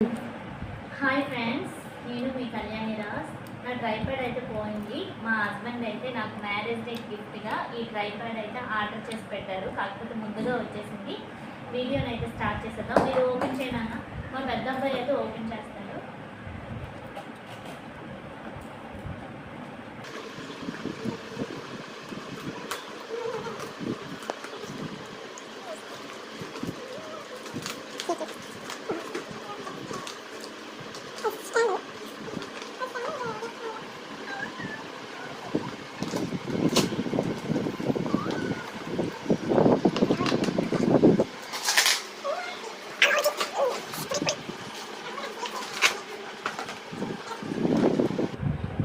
Hi friends నేను మీ కళ్యాణి రాజ్. నా tripod అయితే పోయింది. మా హస్బెండ్ అయితే నాకు మ్యారేజ్ డే గిఫ్ట్గా ఈ ట్రైపాడ్ అయితే ఆర్డర్ చేసి పెట్టారు. కాకపోతే ముందుగా వచ్చేసింది. వీడియోని అయితే స్టార్ట్ చేసేద్దాం. మీరు ఓపెన్ చేయనా మా పెద్ద అబ్బాయి అయితే ఓపెన్ చేస్తారు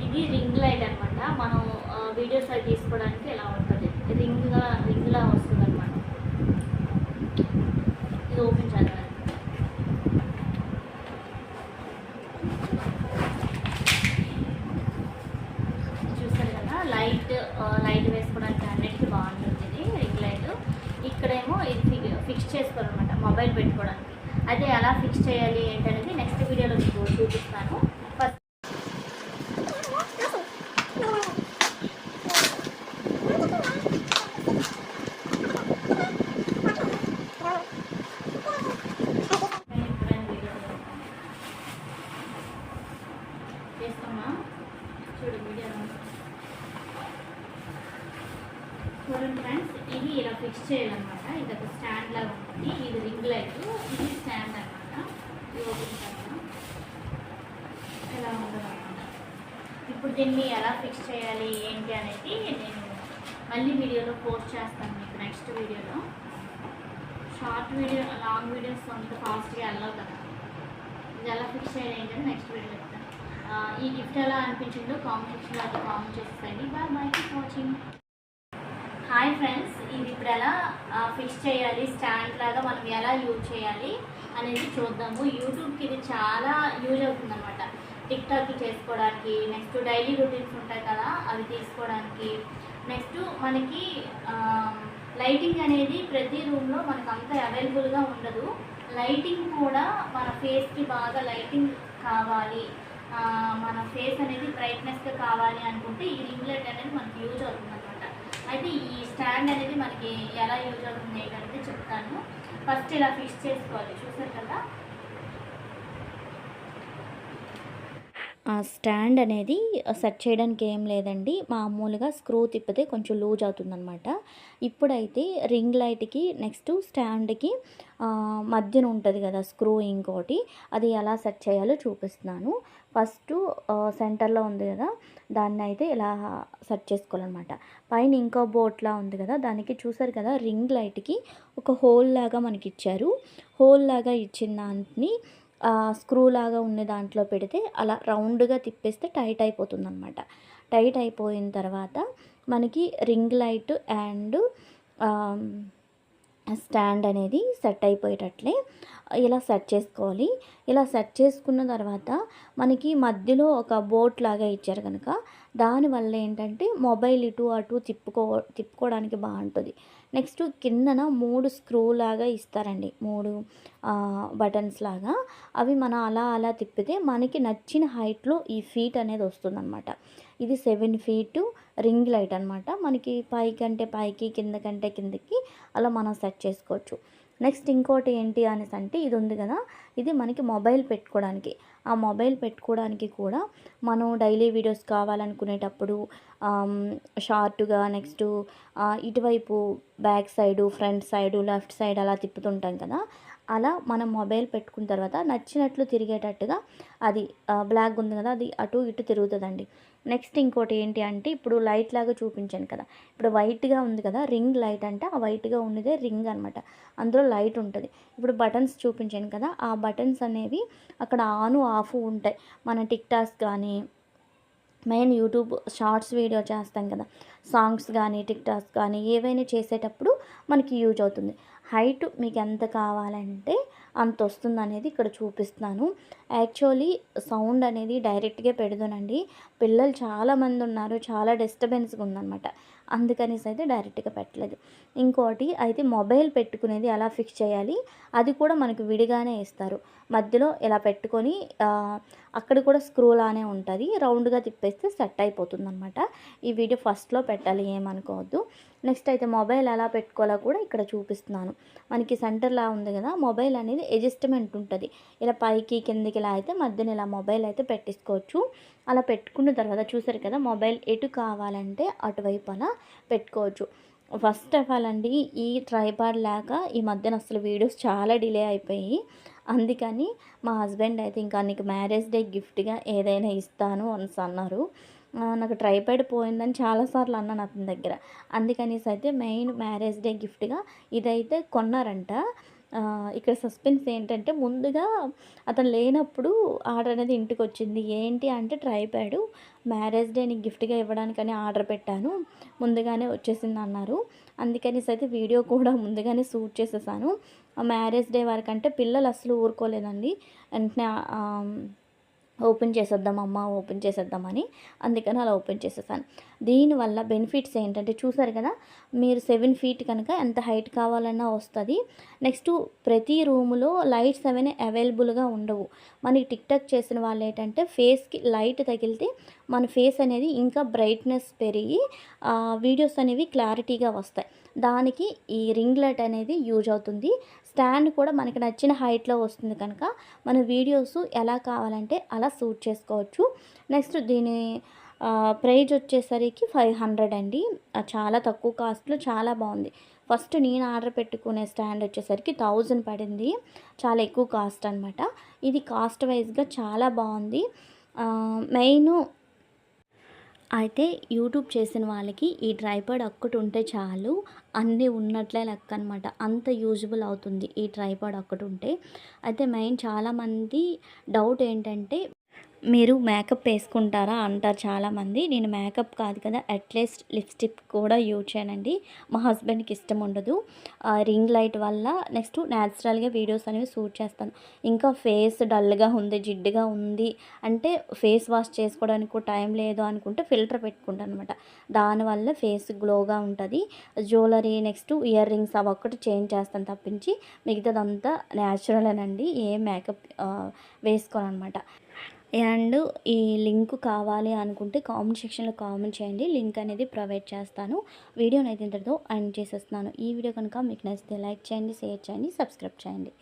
ఇది రింగ్ లైట్ అనమాట మనం వీడియోస్ అవి తీసుకోవడానికి ఎలా ఉంటుంది? రింగ్గా రింగ్లా వస్తుంది అనమాట ఇది ఓపెన్ చేద్దాం. చూస్తారు కదా లైట్ లైట్ వేసుకోవడానికి అన్నిటికీ బాగుంటుంది ఇది రింగ్ లైట్. ఇక్కడేమో ఇది ఫిక్స్ చేసుకోవాలన్నమాట మొబైల్ పెట్టుకోవడానికి. అయితే ఎలా ఫిక్స్ చేయాలి ఏంటనేది నెక్స్ట్ వీడియోలో మీకు చూపిస్తాను ఫస్ట్ చేస్తామా చూడు వీడియో చూడండి ఫ్రెండ్స్ ఇది ఇలా ఫిక్స్ చేయాలన్నమాట ఇది ఒక స్టాండ్ లాగా ఉంటుంది. ఇది రింగ్ లైట్. ఇది స్టాండ్ అన్నమాట. ఇది ఓపెన్ చేద్దాం. ఇలా ఉంటుంది ఇప్పుడు దీన్ని ఎలా ఫిక్స్ చేయాలి? ఏంటి అనేది నేను మళ్ళీ వీడియోలో పోస్ట్ చేస్తాను మీకు నెక్స్ట్ వీడియోలో. షార్ట్ వీడియో లాంగ్ వీడియోస్ అంత ఫాస్ట్గా వెళ్ళవు కదా. ఇది ఎలా ఫిక్స్ చేయాలి ఏంటని నెక్స్ట్ వీడియో చెప్తాను. ఈ గిఫ్ట్ ఎలా అనిపించిందో కామెంట్ సెక్షన్లో అది కామెంట్ చేసేయండి bye bye. Watching hi friends ఇది ఇప్పుడు ఎలా ఫిక్స్ చేయాలి స్టాండ్ లాగా మనం ఎలా యూజ్ చేయాలి అనేది చూద్దాము. యూట్యూబ్కి ఇది చాలా యూజ్ అవుతుందన్నమాట. టిక్టాక్ చేసుకోవడానికి నెక్స్ట్ డైలీ రొటీన్స్ ఉంటాయి కదా అవి తీసుకోవడానికి. నెక్స్ట్ మనకి లైటింగ్ అనేది ప్రతి రూమ్లో మనకు అంత అవైలబుల్గా ఉండదు. లైటింగ్ కూడా మన ఫేస్కి బాగా లైటింగ్ కావాలి. మన ఫేస్ అనేది బ్రైట్నెస్గా కావాలి అనుకుంటే ఈ రింగ్ లైట్ అనేది మనకు యూజ్ అవుతుంది అనమాట అయితే ఈ స్టాండ్ అనేది మనకి ఎలా యూజ్ అవుతుంది అనేది చెప్తాను. ఫస్ట్ ఇలా ఫిక్స్ చేసుకోవాలి. చూసారు కదా? స్టాండ్ అనేది సెట్ చేయడానికి ఏం లేదండి. మామూలుగా స్క్రూ తిప్పితే కొంచెం లూజ్ అవుతుందన్నమాట. ఇప్పుడైతే రింగ్ లైట్కి నెక్స్ట్ స్టాండ్కి మధ్యన ఉంటుంది కదా స్క్రూ ఇంకోటి అది ఎలా సెట్ చేయాలో చూపిస్తున్నాను. ఫస్ట్ సెంటర్లో ఉంది కదా దాన్ని అయితే ఇలా సెట్ చేసుకోవాలన్నమాట. పైన ఇంకో బోట్లా ఉంది కదా దానికి చూసారు కదా రింగ్ లైట్కి ఒక హోల్ లాగా మనకి ఇచ్చారు హోల్ లాగా ఇచ్చిన దాన్ని స్క్రూ లాగా ఉన్న దాంట్లో పెడితే అలా రౌండ్గా తిప్పేస్తే టైట్ అయిపోతుంది అనమాట టైట్ అయిపోయిన తర్వాత మనకి రింగ్ లైట్ అండ్ స్టాండ్ అనేది సెట్ అయిపోయేటట్లే ఇలా సెట్ చేసుకోవాలి. ఇలా సెట్ చేసుకున్న తర్వాత మనకి మధ్యలో ఒక బోట్ లాగా ఇచ్చారు కనుక దానివల్ల ఏంటంటే మొబైల్ ఇటు అటు తిప్పుకో తిప్పుకోవడానికి బాగుంటుంది. నెక్స్ట్ కిందన మూడు స్క్రూ లాగా ఇస్తారండి. మూడు బటన్స్ లాగా. అవి మనం అలా అలా తిప్పితే మనకి నచ్చిన హైట్లో ఈ ఫీట్ అనేది వస్తుందన్నమాట. ఇది సెవెన్ ఫీట్ రింగ్ లైట్ అనమాట మనకి పైకంటే పైకి కిందకంటే కిందకి అలా మనం సెట్ చేసుకోవచ్చు. నెక్స్ట్ ఇంకోటి ఏంటి అనేసి అంటే ఇది ఉంది కదా. ఇది మనకి మొబైల్ పెట్టుకోవడానికి. ఆ మొబైల్ పెట్టుకోవడానికి కూడా మనం డైలీ వీడియోస్ కావాలనుకునేటప్పుడు షార్ట్గా నెక్స్ట్ ఇటువైపు back side front side left side అలా తిప్పుతుంటాం కదా. అలా మనం మొబైల్ పెట్టుకున్న తర్వాత నచ్చినట్లు తిరిగేటట్టుగా అది బ్లాక్ ఉంది కదా అది అటు ఇటు తిరుగుతుందండి. నెక్స్ట్ ఇంకోటి ఏంటి అంటే ఇప్పుడు లైట్ లాగా చూపించాను కదా. ఇప్పుడు వైట్గా ఉంది కదా రింగ్ లైట్ అంటే ఆ వైట్గా ఉన్నదే రింగ్ అనమాట అందులో లైట్ ఉంటుంది. ఇప్పుడు బటన్స్ చూపించాను కదా ఆ బటన్స్ అనేవి అక్కడ ఆన్ ఆఫ్ ఉంటాయి. మన టిక్ టాక్స్ కానీ మెయిన్ యూట్యూబ్ షార్ట్స్ వీడియో చేస్తాం కదా సాంగ్స్ కానీ టిక్ టాక్స్ కానీ ఏవైనా చేసేటప్పుడు మనకి యూజ్ అవుతుంది. హైట్ మీకు ఎంత కావాలంటే అంత వస్తుంది అనేది ఇక్కడ చూపిస్తున్నాను. యాక్చువల్లీ సౌండ్ అనేది డైరెక్ట్గా పెడుదనండి. పిల్లలు చాలామంది ఉన్నారు చాలా డిస్టర్బెన్స్గా ఉందన్నమాట. అందుకనేసి అయితే డైరెక్ట్గా పెట్టలేదు. ఇంకోటి అయితే మొబైల్ పెట్టుకునేది ఎలా ఫిక్స్ చేయాలి? అది కూడా మనకు విడిగానే ఇస్తారు. మధ్యలో ఇలా పెట్టుకొని అక్కడ కూడా స్క్రూ లానే ఉంటుంది. రౌండ్గా తిప్పేస్తే సెట్ అయిపోతుంది అనమాట ఈ వీడియో ఫస్ట్లో పెట్టాలి ఏమనుకోవద్దు. నెక్స్ట్ అయితే మొబైల్ ఎలా పెట్టుకోవాలో కూడా ఇక్కడ చూపిస్తున్నాను. మనకి సెంటర్లా ఉంది కదా మొబైల్ అనేది అడ్జస్ట్మెంట్ ఉంటుంది. ఇలా పైకి కిందకి ఇలా అయితే మధ్యన ఇలా మొబైల్ అయితే పెట్టేసుకోవచ్చు. అలా పెట్టుకున్న తర్వాత చూసారు కదా మొబైల్ ఎటు కావాలంటే అటువైపు అలా పెట్టుకోవచ్చు. ఫస్ట్ ఆఫ్ ఆల్ అండి ఈ ట్రైపాడ్ లేక ఈ మధ్యన అసలు వీడియోస్ చాలా డిలే అయిపోయి అందుకని మా హస్బెండ్ అయితే ఇంకా నీకు మ్యారేజ్ డే గిఫ్ట్గా ఏదైనా ఇస్తాను అని అన్నారు. నాకు ట్రైపాడ్ పోయిందని చాలాసార్లు అన్నాను అతని దగ్గర. అందుకనేసి అయితే మెయిన్ మ్యారేజ్ డే గిఫ్ట్గా ఇదైతే కొన్నారంట. ఇక్కడ సస్పెన్స్ ఏంటంటే ముందుగా అతను లేనప్పుడు ఆర్డర్ అనేది ఇంటికి వచ్చింది ఏంటి అంటే ట్రైపాడ్ మ్యారేజ్ డే నీకు గిఫ్ట్గా ఇవ్వడానికని ఆర్డర్ పెట్టాను ముందుగానే వచ్చేసింది అన్నారు. అందుకనేసి అయితే వీడియో కూడా ముందుగానే షూట్ చేసేసాను. ఆ మ్యారేజ్ డే వరకు అంటే పిల్లలు అసలు ఊరుకోలేదండి. వెంటనే ఓపెన్ చేసేద్దాం అమ్మ ఓపెన్ చేసేద్దామని అందుకని అలా ఓపెన్ చేసేసాను. దీనివల్ల బెనిఫిట్స్ ఏంటంటే చూసారు కదా మీరు సెవెన్ ఫీట్ కనుక ఎంత హైట్ కావాలన్నా వస్తుంది. నెక్స్ట్ ప్రతి రూములో లైట్స్ అవన్నీ అవైలబుల్గా ఉండవు. మనకి టిక్ టాక్ చేసిన వాళ్ళు ఏంటంటే ఫేస్కి లైట్ తగిలితే మన ఫేస్ అనేది ఇంకా బ్రైట్నెస్ పెరిగి వీడియోస్ అనేవి క్లారిటీగా వస్తాయి. దానికి ఈ రింగ్ లైట్ అనేది యూజ్ అవుతుంది. స్టాండ్ కూడా మనకి నచ్చిన హైట్లో వస్తుంది కనుక మన వీడియోస్ ఎలా కావాలంటే అలా షూట్ చేసుకోవచ్చు. నెక్స్ట్ దీని ప్రైజ్ వచ్చేసరికి ఫైవ్ హండ్రెడ్ అండి. చాలా తక్కువ కాస్ట్లో చాలా బాగుంది. ఫస్ట్ నేను ఆర్డర్ పెట్టుకునే స్టాండ్ వచ్చేసరికి థౌజండ్ పడింది. చాలా ఎక్కువ కాస్ట్ అనమాట ఇది కాస్ట్ వైజ్గా చాలా బాగుంది. మెయిన్ అయితే యూట్యూబ్ చేసిన వాళ్ళకి ఈ ట్రైపాడ్ ఒక్కటి ఉంటే చాలు. అన్నీ ఉన్నట్లే లెక్క అనమాట అంత యూజబుల్ అవుతుంది ఈ ట్రైపాడ్ ఒక్కటి ఉంటే. అయితే మెయిన్ చాలామంది డౌట్ ఏంటంటే మీరు మేకప్ వేసుకుంటారా అంటారు చాలామంది. నేను మేకప్ కాదు కదా అట్లీస్ట్ లిప్స్టిక్ కూడా యూజ్ చేయనండి. మా హస్బెండ్కి ఇష్టం ఉండదు. ఆ రింగ్ లైట్ వల్ల నెక్స్ట్ న్యాచురల్గా వీడియోస్ అనేవి షూట్ చేస్తాను. ఇంకా ఫేస్ డల్గా ఉంది జిడ్డుగా ఉంది అంటే ఫేస్ వాష్ చేసుకోవడానికి టైం లేదు అనుకుంటే ఫిల్టర్ పెట్టుకుంటాను అనమాట దానివల్ల ఫేస్ గ్లోగా ఉంటుంది. జ్యువెలరీ నెక్స్ట్ ఇయర్ రింగ్స్ అవి ఒక్కటి చేంజ్ చేస్తాను తప్పించి మిగతాదంతా న్యాచురలేనండి ఏ మేకప్ వేసుకోను అనమాట అండ్ ఈ లింక్ కావాలి అనుకుంటే కామెంట్ సెక్షన్లో కామెంట్ చేయండి. లింక్ అనేది ప్రొవైడ్ చేస్తాను. వీడియోని అయితే ఇంతటితో ఎండ్ చేసేస్తున్నాను. ఈ వీడియో కనుక మీకు నచ్చితే లైక్ చేయండి షేర్ చేయండి సబ్స్క్రైబ్ చేయండి.